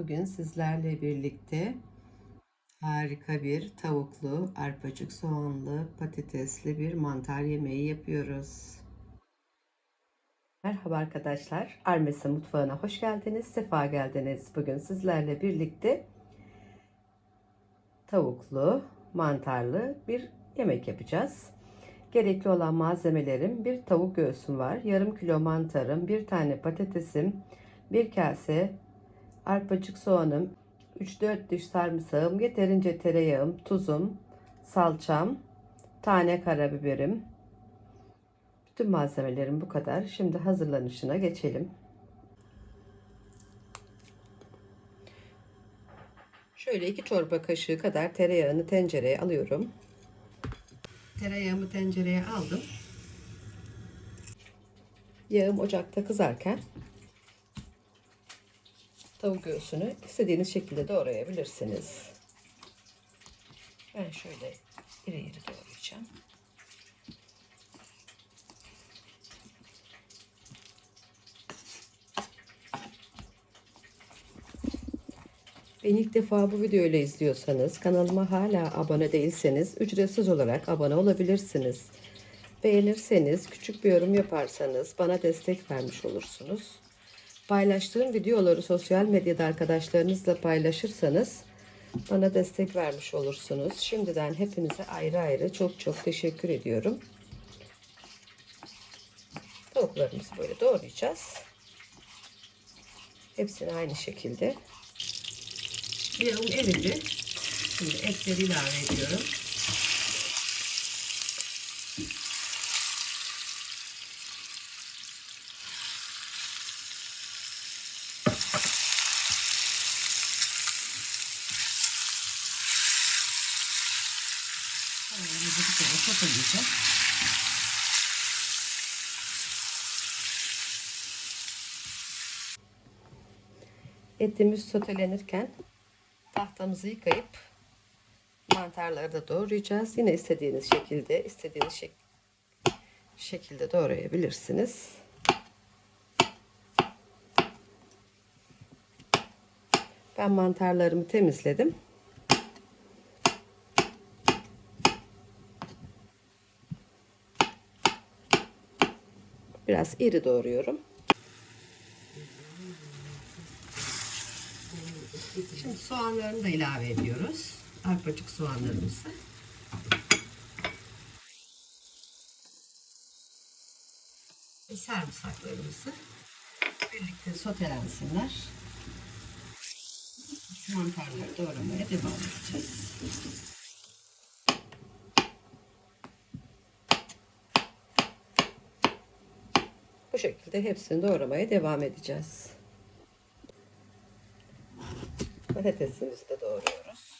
Bugün sizlerle birlikte harika bir tavuklu, arpacık soğanlı, patatesli bir mantar yemeği yapıyoruz. Merhaba arkadaşlar. Armesi mutfağına hoş geldiniz, sefa geldiniz. Bugün sizlerle birlikte tavuklu, mantarlı bir yemek yapacağız. Gerekli olan malzemelerim bir tavuk göğsüm var, yarım kilo mantarım, bir tane patatesim, bir kase arpacık soğanım, 3-4 diş sarımsağım, yeterince tereyağım, tuzum, salçam, tane karabiberim. Bütün malzemelerim bu kadar. Şimdi hazırlanışına geçelim. Şöyle iki çorba kaşığı kadar tereyağını tencereye alıyorum. Tereyağımı tencereye aldım. Yağım ocakta kızarken tavuk göğsünü istediğiniz şekilde doğrayabilirsiniz. Ben şöyle iri iri doğrayacağım. Beni ilk defa bu videoyla izliyorsanız, kanalıma hala abone değilseniz ücretsiz olarak abone olabilirsiniz. Beğenirseniz, küçük bir yorum yaparsanız bana destek vermiş olursunuz. Paylaştığım videoları sosyal medyada arkadaşlarınızla paylaşırsanız bana destek vermiş olursunuz. Şimdiden hepinize ayrı ayrı çok çok teşekkür ediyorum. Tavuklarımızı böyle doğrayacağız. Hepsini aynı şekilde. Yağım eridi. Şimdi etleri ilave ediyorum. Etimiz sotelenirken tahtamızı yıkayıp mantarları da doğrayacağız. Yine istediğiniz şekilde, istediğiniz şek şekilde doğrayabilirsiniz. Ben mantarlarımı temizledim. Biraz iri doğruyorum. Şimdi soğanlarını da ilave ediyoruz. Arpacık soğanlarımızı. Sarımsaklarımızı birlikte sotelensinler. Mantarları doğramaya devam edeceğiz. Şekilde hepsini doğramaya devam edeceğiz. Patatesimizi de doğruyoruz.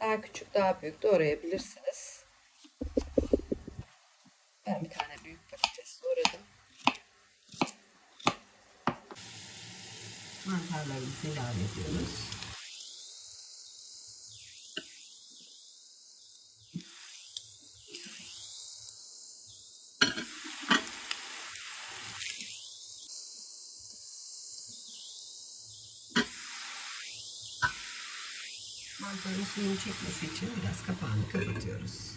Daha küçük, daha büyük doğrayabilirsiniz. Ben bir tane büyük patates doğradım. Mantarlarımızı ilave ediyoruz. Mantarın suyunu çekmesi için biraz kapağını kapatıyoruz.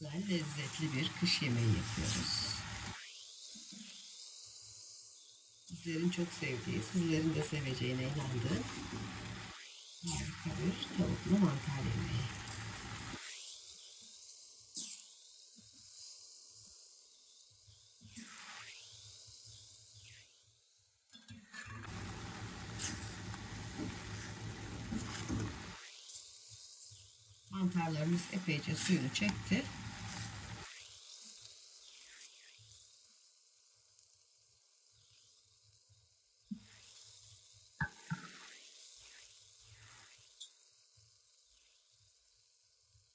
Güzel lezzetli bir kış yemeği yapıyoruz. Sizlerin çok sevdiği, sizlerin de seveceğine inandığım harika bir tavuklu mantar yemeği. Mantarlarımız epeyce suyunu çekti.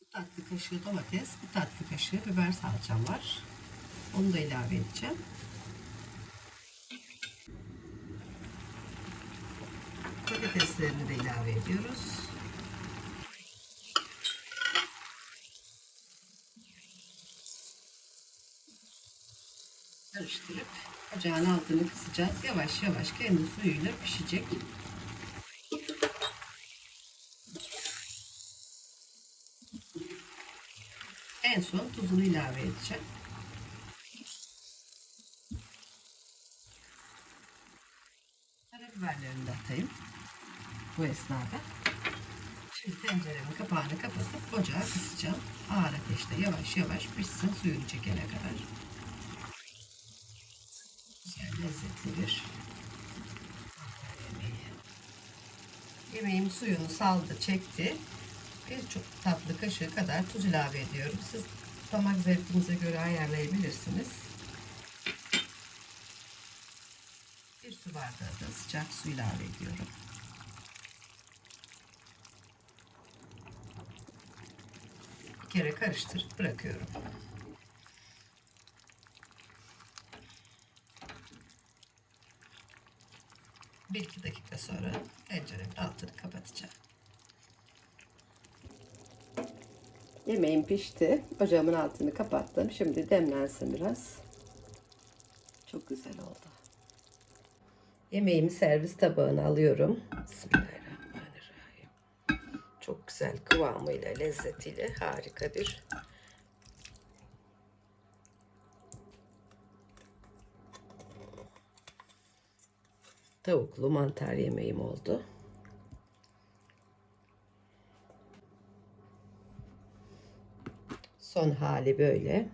Bir tatlı kaşığı domates, bir tatlı kaşığı biber salçam var. Onu da ilave edeceğim. Patateslerini de ilave ediyoruz. Karıştırıp ocağın altını kısacağız. Yavaş yavaş kendi suyuyla pişecek. En son tuzunu ilave edeceğim. Karabiberlerini de atayım. Bu esnada. Şimdi tenceremin kapağını kapatıp ocağı kısacağım. Ağır ateşte yavaş yavaş pişsin suyunu çekene kadar. Lezzetli. Yemeğim suyunu saldı, çekti. Bir çok tatlı kaşığı kadar tuz ilave ediyorum. Siz damak zevkinize göre ayarlayabilirsiniz. Bir su bardağı da sıcak su ilave ediyorum. Bir kere karıştırıp bırakıyorum. Bir iki dakika sonra tenceremin altını kapatacağım. Yemeğim pişti. Ocağımın altını kapattım. Şimdi demlensin biraz. Çok güzel oldu. Yemeğimi servis tabağına alıyorum. Bismillahirrahmanirrahim. Çok güzel kıvamıyla, lezzetiyle harika bir tavuklu mantar yemeğim oldu. Son hali böyle.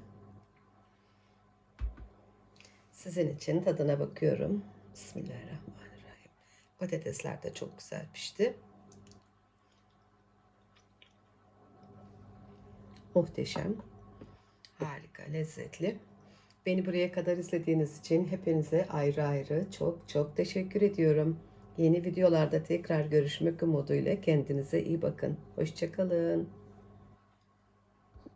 Sizin için tadına bakıyorum. Bismillahirrahmanirrahim. Patatesler de çok güzel pişti. Muhteşem. Harika, lezzetli. Beni buraya kadar izlediğiniz için hepinize ayrı ayrı çok çok teşekkür ediyorum. Yeni videolarda tekrar görüşmek umuduyla kendinize iyi bakın. Hoşçakalın.